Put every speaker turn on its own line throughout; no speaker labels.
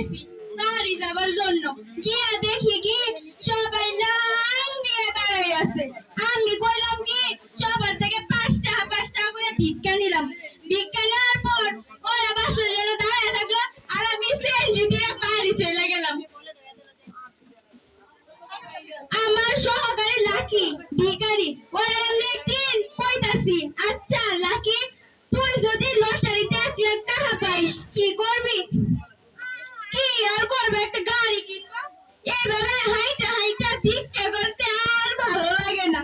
এসেছি বাড়ি যাবার জন্য। গিয়া দেখি কি সবাই লাইন দিয়ে দাঁড়াই আছে। আমি কইলাম কি, সবার থেকে পাঁচ টাকা করে ভিক্ষা নিলাম। ভিক্ষা নেওয়ার পর ওরা বাসের জন্য দাঁড়ায় থাকল আর আমি সেঞ্জি দিয়ে বাড়ি চলে গেলাম। আমার সহকারী লাকি ভিকারি ওরা আমি দিন কইতাছি, আর আর করবে একটা গাড়ি কিনবো। এইভাবে হাইটা হাইটা ভিক্ষা করতে আর ভালো লাগে না।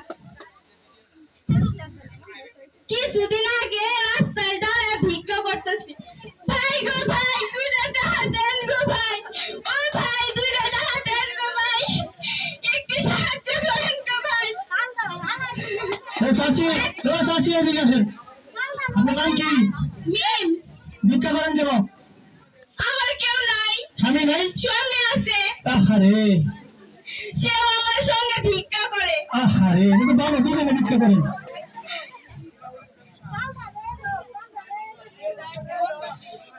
কিছুদিন আগে রাস্তায় দাঁড়ায় ভিক্ষা করতেছি। ভাই গো ভাই দুইটা টাকা দেন গো ভাই। ও ভাই দুইটা টাকা দেন গো ভাই। একটু সাহায্য করেন গো ভাই।
চাচি চাচি এদিকে আসেন।
আপনার নাম কি?
ভিক্ষা করেন কেন?
আমার কেউ নাই।
স্বামী নাই?
স্বামী আছে।
আহারে।
সেও আমার সঙ্গে ভিক্ষা করে।
আহারে। কিন্তু বাবা দুজনে ভিক্ষা করেন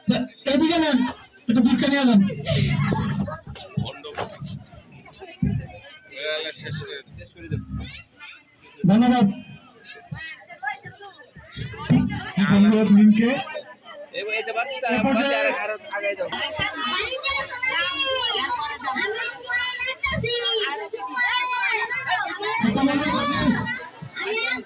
এ- এদিকে নেন একটু ভিক্ষা নিয়ে নেন। ধন্যবাদ। ধন্যবাদ মিমকে।
এই যে বাদ দিতে
বাদ দিয়ে আরও
আগে যাও
কথা বলবেন না, please।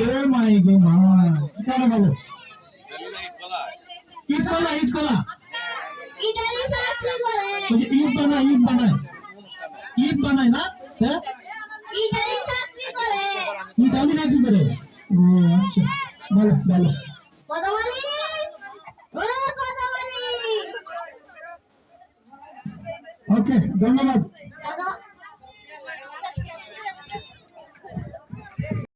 ও
মাই গো মা বলো বলো ঈদ কলা ঈদ কলা ঈদ বানায় ঈদ বানায় ঈদ বানায় না হ্যাঁ ঈদ আমি না করে আচ্ছা ধন্যবাদ